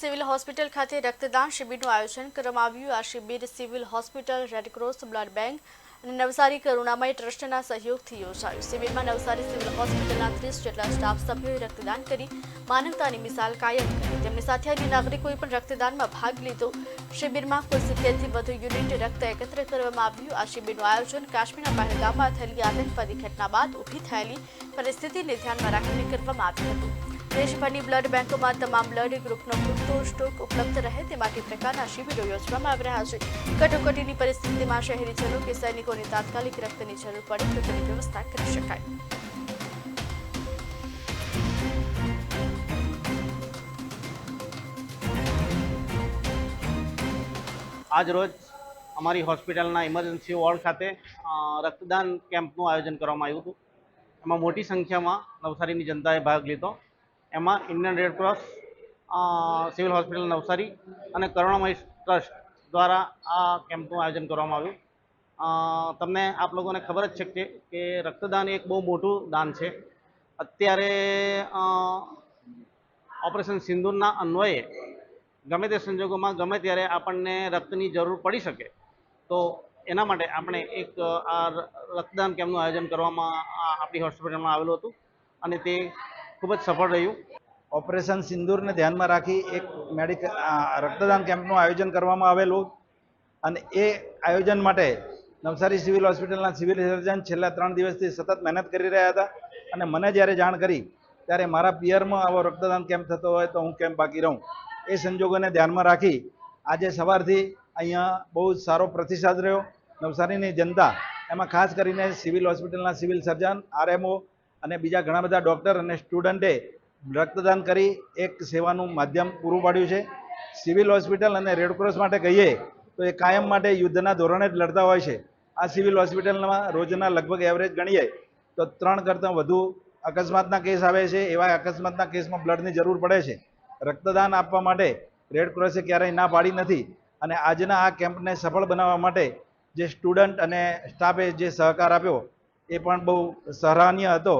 Civil hospital ખાતે રક્તદાન શિબિરનું આયોજન કરવામાં આવ્યું. આ શિબિર civil hospital Red Cross blood bank અને નવસારી કરુણામય ટ્રસ્ટના સહયોગથી યોજાયું. શિબિરમાં નવસારી સિવિલ હોસ્પિટલના ત્રીસ જેટલા સ્ટાફ સભ્યોએ રક્તદાન કરી, માનવતાની મિસાલ કાયમ કરી. તેમની સાથે અન્ય નાગરિકોએ પણ રક્તદાનમાં ભાગ લીધો. શિબિરમાં કુલ સિત્તેરથી વધુ યુનિટ રક્ત એકત્ર કરવામાં આવ્યું. આ શિબિરનું આયોજન કાશ્મીરના પહેલગામમાં થયેલી આતંકવાદી ઘટના બાદ ઊભી થયેલી પરિસ્થિતિને ધ્યાનમાં રાખીને કરવામાં આવ્યું હતું. દેશભરની બ્લડ બેંકોમાં તમામ બ્લડ ગ્રુપનો પૂરતો સ્ટોક ઉપલબ્ધ રહે તે માટે પ્રકારના શિબિરો યોજવામાં આવી રહ્યા છે. કટોકટીની પરિસ્થિતિમાં શહેરીજનો કે સૈનિકોને તાત્કાલિક રક્તની જરૂર પડે તો તેની વ્યવસ્થા કરી શકાય. આજ રોજ અમારી હોસ્પિટલના ઇમરજન્સી વોર્ડ ખાતે રક્તદાન કેમ્પનું આયોજન કરવામાં આવ્યું હતું. એમાં મોટી સંખ્યામાં નવસારીની જનતાએ ભાગ લીધો. એમાં Indian Red Cross civil hospital Navsari અને કરુણામય ટ્રસ્ટ દ્વારા આ કેમ્પનું આયોજન કરવામાં આવ્યું. તમને આપ લોકોને ખબર જ છે કે રક્તદાન એક બહુ મોટું દાન છે. અત્યારે ઓપરેશન સિંદૂરના અન્વયે ગમે તે સંજોગોમાં ગમે ત્યારે આપણને રક્તની જરૂર પડી શકે, તો એના માટે આપણે એક, આ રક્તદાન કેમ્પનું આયોજન કરવામાં આપણી હોસ્પિટલમાં આવેલું હતું. અને તે ખૂબ જ સફળ રહ્યું. ઓપરેશન સિંદૂરને ધ્યાનમાં રાખી એક મેડિકલ રક્તદાન કેમ્પનું આયોજન કરવામાં આવેલું અને એ આયોજન માટે નવસારી સિવિલ હોસ્પિટલના સિવિલ સર્જન છેલ્લા ત્રણ દિવસથી સતત મહેનત કરી રહ્યા હતા અને મને જ્યારે જાણ કરી ત્યારે મારા પિયરમાં આવો રક્તદાન કેમ્પ થતો હોય તો હું કેમ બાકી રહું? એ સંજોગોને ધ્યાનમાં રાખી આજે સવારથી અહીંયા બહુ જ સારો પ્રતિસાદ રહ્યો. નવસારીની જનતા, એમાં ખાસ કરીને સિવિલ હોસ્પિટલના સિવિલ સર્જન, આરએમઓ અને બીજા ઘણા બધા ડૉક્ટર અને સ્ટુડન્ટે રક્તદાન કરી એક સેવાનું માધ્યમ પૂરું પાડ્યું છે. સિવિલ હોસ્પિટલ અને રેડક્રોસ માટે કહીએ તો એ કાયમ માટે યુદ્ધના ધોરણે જ લડતા હોય છે. આ સિવિલ હોસ્પિટલમાં રોજના લગભગ એવરેજ ગણીએ તો ત્રણ કરતાં વધુ અકસ્માતના કેસ આવે છે. એવા અકસ્માતના કેસમાં બ્લડની જરૂર પડે છે. રક્તદાન આપવા માટે રેડ ક્રોસે ક્યારેય ના પાડી નથી અને આજના આ કેમ્પને સફળ બનાવવા માટે જે સ્ટુડન્ટ અને સ્ટાફે જે સહકાર આપ્યો એ પણ બહુ સરાહનીય હતો.